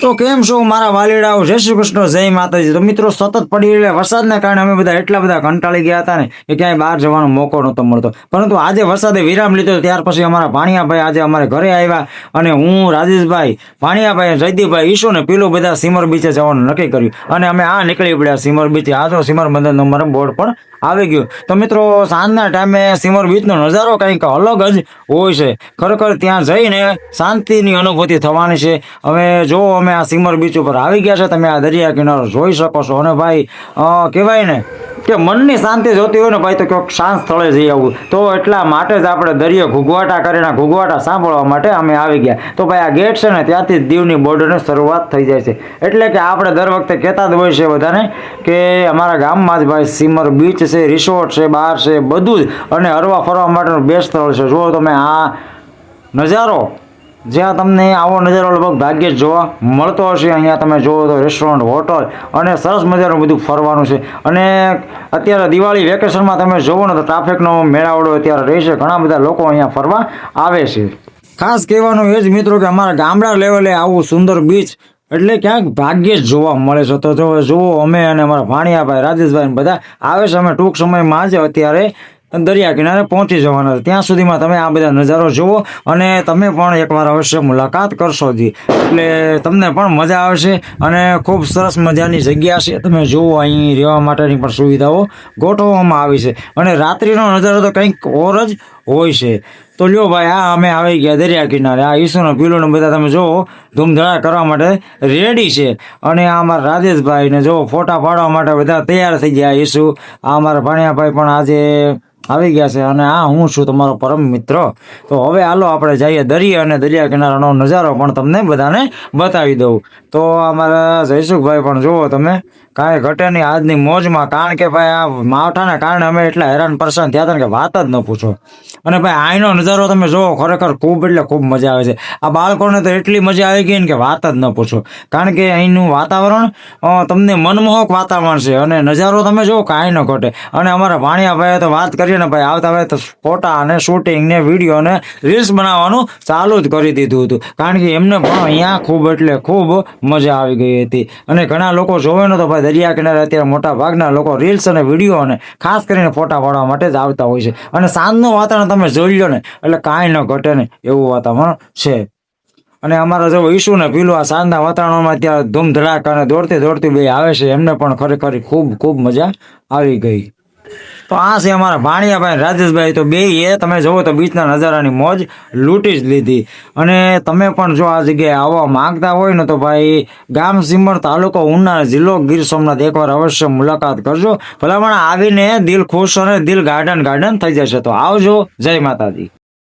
તો કેમ છો મારા વાલીડાઓ? જય શ્રી કૃષ્ણ, જય માતાજી. તો મિત્રો, સતત પડી રહેલા વરસાદના કારણે અમે બધા એટલા બધા કંટાળી ગયા હતા ને કે ક્યાંય બહાર જવાનો મોકો નહોતો મળતો. પરંતુ આજે વરસાદે વિરામ લીધો ત્યાર પછી અમારા ભાણિયાભાઈ આજે અમારે ઘરે આવ્યા અને હું, રાજેશભાઈ, ભાણિયાભાઈ જયદીપભાઈ, ઈશુ ને પેલું બધા સિમર બીચે જવાનું નક્કી કર્યું. અને અમે આ નીકળી પડ્યા સિમર બીચે. આ તો સિમર બંદર મારો બોર્ડ પણ આવી ગયું. તો મિત્રો, સાંજના ટાઈમે સિમર બીચનો નજારો કંઈક અલગ જ હોય છે. ખરેખર ત્યાં જઈને શાંતિની અનુભૂતિ થવાની છે. હવે જો અમે આ સિમર બીચ ઉપર આવી ગયા છે, તમે આ દરિયા કિનારો જોઈ શકો છો. અને ભાઈ કહેવાય ને કે મનની શાંતિ જોતી હોય ને ભાઈ તો ક્યાંક શાંત સ્થળે જઈ આવવું તો એટલા માટે જ આપણે દરિયો ઘૂઘવાટા કરીને ઘૂઘવાટા સાંભળવા માટે અમે આવી ગયા. તો ભાઈ આ ગેટ છે ને ત્યાંથી જ દીવની બોર્ડરની શરૂઆત થઈ જાય છે. એટલે કે આપણે દર વખતે કહેતા જ હોય છે બધાને કે અમારા ગામમાં જ ભાઈ સિમર બીચ છે રિસોર્ટ છે, બાર છે, બધું જ. અને હરવા ફરવા માટેનું બેસ્ટ સ્થળ છે. જુઓ તમે આ નજારો. જ્યાં તમને આવો નજારો લગભગ ભાગ્યે જ જોવા મળતો હશે. અહીંયા તમે જુઓ તો રેસ્ટોરન્ટ હોટલ અને સરસ મજાનું બધું ફરવાનું છે. અને અત્યારે દિવાળી વેકેશનમાં તમે જોવો ને તો ટ્રાફિકનો મેળાવડો અત્યારે રહેશે ઘણા બધા લોકો અહીંયા ફરવા આવે છે. ખાસ કહેવાનું એ જ મિત્રો કે અમારા ગામડા લેવલે આવું સુંદર બીચ એટલે ક્યાંક ભાગ્યે જ જોવા મળે છે. તો જો જુઓ અમે અને અમારા ભાણિયાભાઈ, રાજેશભાઈ બધા આવે છે. અમે ટૂંક સમયમાં જ અત્યારે દરિયા કિનારે પહોંચી જવાના છે. ત્યાં સુધીમાં તમે આ બધા નજારો જુઓ અને તમે પણ એકવાર અવશ્ય મુલાકાત કરશો જી. એટલે તમને પણ મજા આવશે અને ખૂબ સરસ મજાની જગ્યા છે. તમે જુઓ અહીં રહેવા માટેની પણ સુવિધાઓ ગોઠવવામાં આવી છે. અને રાત્રિનો નજારો તો કંઈક ઓર જ હોય છે. તો લ્યો ભાઈ, આ અમે આવી ગયા દરિયા કિનારે. આ ઈસુનો પીલું બધા તમે જુઓ ધૂમધડા કરવા માટે રેડી છે. અને આ અમારા રાજેશભાઈને જો ફોટા પાડવા માટે બધા તૈયાર થઈ ગયા ઈસુ. આ અમારા ભાણિયાભાઈ પણ આજે આવી ગયા છે. અને આ હું છું તમારો પરમ મિત્ર. તો હવે હાલો આપણે જઈએ દરિયા અને દરિયા કિનારાનો નજારો પણ તમને બધાને બતાવી દઉં. તો અમારા જયસુખભાઈ પણ જુઓ તમે, કાંઈ ઘટે નહીં. આજની મોજમાં કારણ કે ભાઈ, આ માવઠાના કારણે અમે એટલા હેરાન પરેશાન થયા હતા કે વાત જ ન પૂછો. અને ભાઈ અહીંનો નજારો તમે જોવો, ખરેખર ખૂબ એટલે ખૂબ મજા આવે છે. આ બાળકોને તો એટલી મજા આવી ગઈ ને કે વાત જ ન પૂછો. કારણ કે અહીંનું વાતાવરણ તમને મનમોહક વાતાવરણ છે અને નજારો તમે જોવો કાંઈ ન ઘટે. અને અમારા ભાણિયાભાઈએ તો વાત કરીએ ને ભાઈ, આવતા ભાઈ તો ફોટા અને શૂટિંગ ને વીડિયો ને રીલ્સ બનાવવાનું ચાલુ જ કરી દીધું હતું. કારણ કે એમને પણ અહીંયા ખૂબ એટલે ખૂબ મજા આવી ગઈ હતી. અને ઘણા લોકો જોવે ને તો ભાઈ, દરિયા કિનારે અત્યારે મોટા ભાગના લોકો રીલ્સ અને વીડિયો અને ખાસ કરીને ફોટા પાડવા માટે જ આવતા હોય છે. અને સાંજનું વાતાવરણ તમે જોઈ લો ને, એટલે કાંઈ ન ઘટે ને એવું વાતાવરણ છે. અને અમારા જો ઈસુ ને પીલું આ સાંજના વાતાવરણમાં ત્યાં ધૂમ ધડાક અને દોડતી દોડતી બે આવે છે, એમને પણ ખરેખર ખૂબ ખૂબ મજા આવી ગઈ. તો આ છે અમારા ભાણિયાભાઈ, રાજેશભાઈ. તો બે એ, તમે જુઓ તો બીચના નજારાની મોજ લૂંટી જ લીધી. અને તમે પણ જો આ જગ્યાએ આવવા માંગતા હોય ને તો ભાઈ, ગામ સિમર તાલુકો ઉના જિલ્લો ગીર સોમનાથ એકવાર અવશ્ય મુલાકાત કરજો. ભલામણ આવીને દિલ ખુશ અને દિલ ગાર્ડન ગાર્ડન થઈ જશે. તો આવજો. જય માતાજી.